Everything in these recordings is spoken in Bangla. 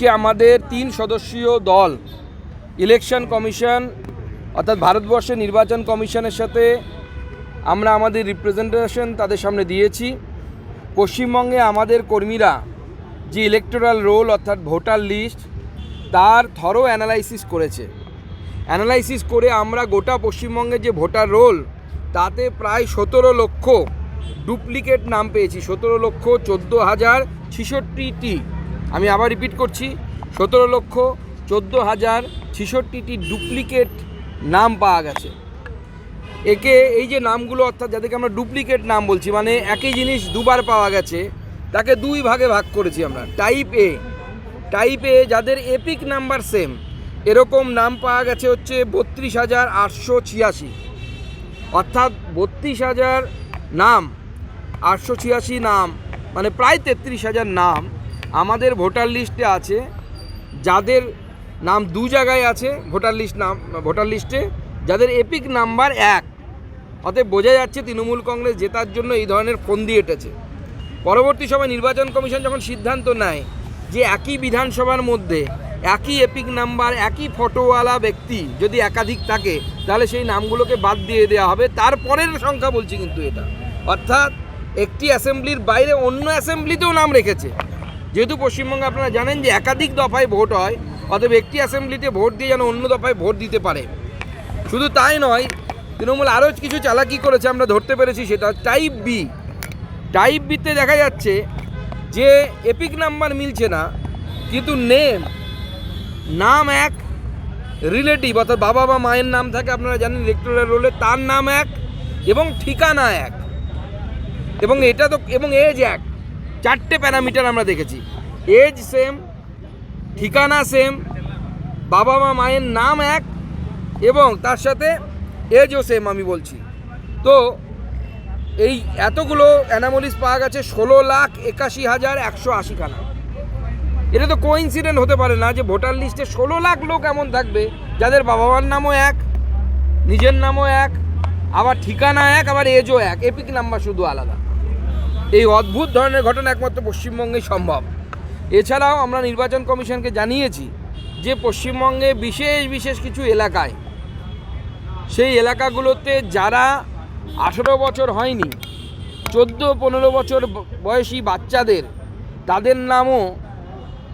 আজকে আমাদের তিন সদস্যীয় দল ইলেকশন কমিশন অর্থাৎ ভারতবর্ষের নির্বাচন কমিশনের সাথে আমরা আমাদের রিপ্রেজেন্টেশন তাদের সামনে দিয়েছি। পশ্চিমবঙ্গে আমাদের কর্মীরা যে ইলেকটোরাল রোল অর্থাৎ ভোটার লিস্ট তার থরো অ্যানালাইসিস করেছে। অ্যানালাইসিস করে আমরা গোটা পশ্চিমবঙ্গে যে ভোটার রোল তাতে প্রায় সতেরো লক্ষ ডুপ্লিকেট নাম পেয়েছি। সতেরো লক্ষ চোদ্দ হাজার ছিষট্টিটি আমি আবার রিপিট করছি, সতেরো লক্ষ চোদ্দ হাজার ছিষট্টিটি ডুপ্লিকেট নাম পাওয়া গেছে। একে এই যে নামগুলো, অর্থাৎ যাদেরকে আমরা ডুপ্লিকেট নাম বলছি মানে একই জিনিস দুবার পাওয়া গেছে, তাকে দুই ভাগে ভাগ করেছি আমরা। টাইপ এ টাইপ এ যাদের এপিক নাম্বার সেম এরকম নাম পাওয়া গেছে হচ্ছে বত্রিশ হাজার আটশো ছিয়াশি। অর্থাৎ বত্রিশ হাজার নাম, আটশো ছিয়াশি নাম মানে প্রায় তেত্রিশ হাজার নাম আমাদের ভোটার লিস্টে আছে, যাদের নাম দু জায়গায় আছে, ভোটার লিস্ট নাম, ভোটার লিস্টে, যাদের এপিক নাম্বার এক। অতএব বোঝা যাচ্ছে তৃণমূল কংগ্রেস জেতার জন্য এই ধরনের ফন্দি এঁটেছে। পরবর্তী সময় নির্বাচন কমিশন যখন সিদ্ধান্ত নেয় যে একই বিধানসভার মধ্যে একই এপিক নাম্বার, একই ফটোওয়ালা ব্যক্তি যদি একাধিক থাকে, তাহলে সেই নামগুলোকে বাদ দিয়ে দেওয়া হবে। তারপরের সংখ্যা বলছি কিন্তু এটা। অর্থাৎ একটি অ্যাসেম্বলির বাইরে অন্য অ্যাসেম্বলিতেও নাম রেখেছে। যেহেতু পশ্চিমবঙ্গে আপনারা জানেন যে একাধিক দফায় ভোট হয়, অতএব একটি অ্যাসেম্বলিতে ভোট দিয়ে যেন অন্য দফায় ভোট দিতে পারে। শুধু তাই নয়, তৃণমূল আরও কিছু চালাকি করেছে আমরা ধরতে পেরেছি সেটা টাইপ বি টাইপ বিতে দেখা যাচ্ছে যে এপিক নাম্বার মিলছে না, কিন্তু নেম নাম এক রিলেটিভ অর্থাৎ বাবা বা মায়ের নাম থাকে, আপনারা জানেন ইলেকট্রাল রোলে তার নাম এক এবং ঠিকানা এক। এবং এটা তো, এবং এজ এক। চারটে প্যারামিটার আমরা দেখেছি। এজ সেম ঠিকানা সেম বাবা মা মায়ের নাম এক, এবং তার সাথে এজও সেম আমি বলছি। তো এই এতগুলো অ্যানামোলিস পাওয়া গেছে ষোলো লাখ একাশি হাজার একশো আশিখানা। এটা তো কোইন্সিডেন্ট হতে পারে না যে ভোটার লিস্টে ষোলো লাখ লোক এমন থাকবে, যাদের বাবা মার নামও এক, নিজের নামও এক, আবার ঠিকানা এক, আবার এজও এক। এপিক নাম্বার শুধু আলাদা। এই অদ্ভুত ধরনের ঘটনা একমাত্র পশ্চিমবঙ্গেই সম্ভব। এছাড়াও আমরা নির্বাচন কমিশনকে জানিয়েছি যে পশ্চিমবঙ্গে বিশেষ বিশেষ কিছু এলাকায়, সেই এলাকাগুলোতে যারা আঠেরো বছর হয়নি, চোদ্দ পনেরো বছর বয়সী বাচ্চাদের, তাদের নামও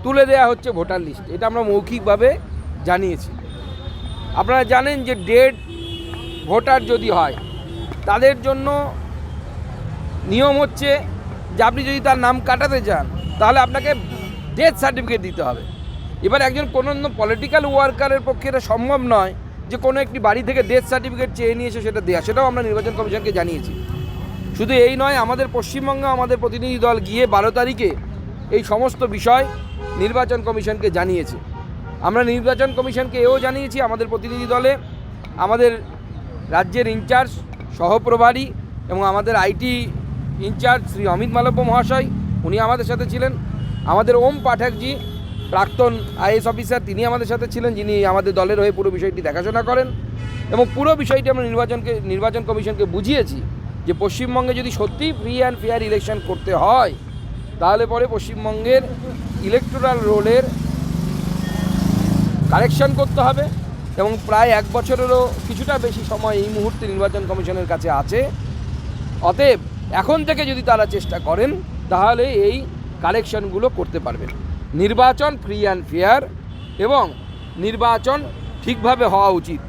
তুলে দেওয়া হচ্ছে ভোটার লিস্ট। এটা আমরা মৌখিকভাবে জানিয়েছি। আপনারা জানেন যে ডেড ভোটার যদি হয়, তাদের জন্য নিয়ম হচ্ছে যে আপনি যদি তার নাম কাটাতে চান, তাহলে আপনাকে ডেথ সার্টিফিকেট দিতে হবে। এবার একজন কোনো পলিটিক্যাল ওয়ার্কারের পক্ষে এটা সম্ভব নয় যে কোনো একটি বাড়ি থেকে ডেথ সার্টিফিকেট চেয়ে নিয়ে এসে সেটা দেওয়া সেটাও আমরা নির্বাচন কমিশনকে জানিয়েছি। শুধু এই নয়, আমাদের পশ্চিমবঙ্গে আমাদের প্রতিনিধি দল গিয়ে বারো তারিখে এই সমস্ত বিষয় নির্বাচন কমিশনকে জানিয়েছে। আমরা নির্বাচন কমিশনকে এও জানিয়েছি, আমাদের প্রতিনিধি দলে আমাদের রাজ্যের ইনচার্জ, সহপ্রভারী এবং আমাদের আইটি ইনচার্জ শ্রী অমিত মালব্য মহাশয়, উনি আমাদের সাথে ছিলেন। আমাদের ওম পাঠকজি, প্রাক্তন আইএস অফিসার, তিনি আমাদের সাথে ছিলেন, যিনি আমাদের দলের হয়ে পুরো বিষয়টি দেখাশোনা করেন। এবং পুরো বিষয়টি আমরা নির্বাচনকে, নির্বাচন কমিশনকে বুঝিয়েছি যে পশ্চিমবঙ্গে যদি সত্যিই ফ্রি অ্যান্ড ফেয়ার ইলেকশন করতে হয়, তাহলে পরে পশ্চিমবঙ্গের ইলেকটোরাল রোলের কারেকশন করতে হবে। এবং প্রায় এক বছরেরও কিছুটা বেশি সময় এই মুহূর্তে নির্বাচন কমিশনের কাছে আছে। অতএব এখন থেকে যদি তারা চেষ্টা করেন, তাহলে এই কারেকশনগুলো করতে পারবেন। নির্বাচন ফ্রি অ্যান্ড ফেয়ার এবং নির্বাচন ঠিকভাবে হওয়া উচিত।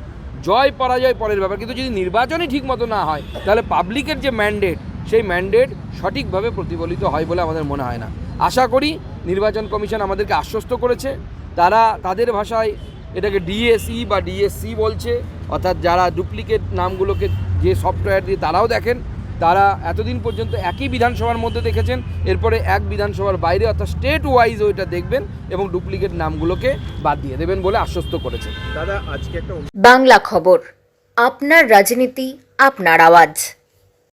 জয় পরাজয় পরের ব্যাপার। কিন্তু যদি নির্বাচনই ঠিকমতো না হয়, তাহলে পাবলিকের যে ম্যান্ডেট সেই ম্যান্ডেট সঠিকভাবে প্রতিফলিত হয় বলে আমাদের মনে হয় না। আশা করি নির্বাচন কমিশন আমাদেরকে আশ্বস্ত করেছে। তারা তাদের ভাষায় এটাকে ডিএসই বা ডিএসসি বলছে। অর্থাৎ যারা ডুপ্লিকেট নামগুলোকে যে সফটওয়্যার দিয়ে তারাও দেখেন। তারা এতদিন পর্যন্ত একই বিধানসভার মধ্যে দেখেছেন এরপরে এক বিধানসভার বাইরে অর্থাৎ স্টেট ওয়াইজ ওইটা দেখবেন এবং ডুপ্লিকেট নামগুলোকে বাদ দিয়ে দেবেন বলে আশ্বস্ত করেছেন। দাদা আজকে একটা বাংলা খবর আপনার রাজনীতি আপনার আওয়াজ।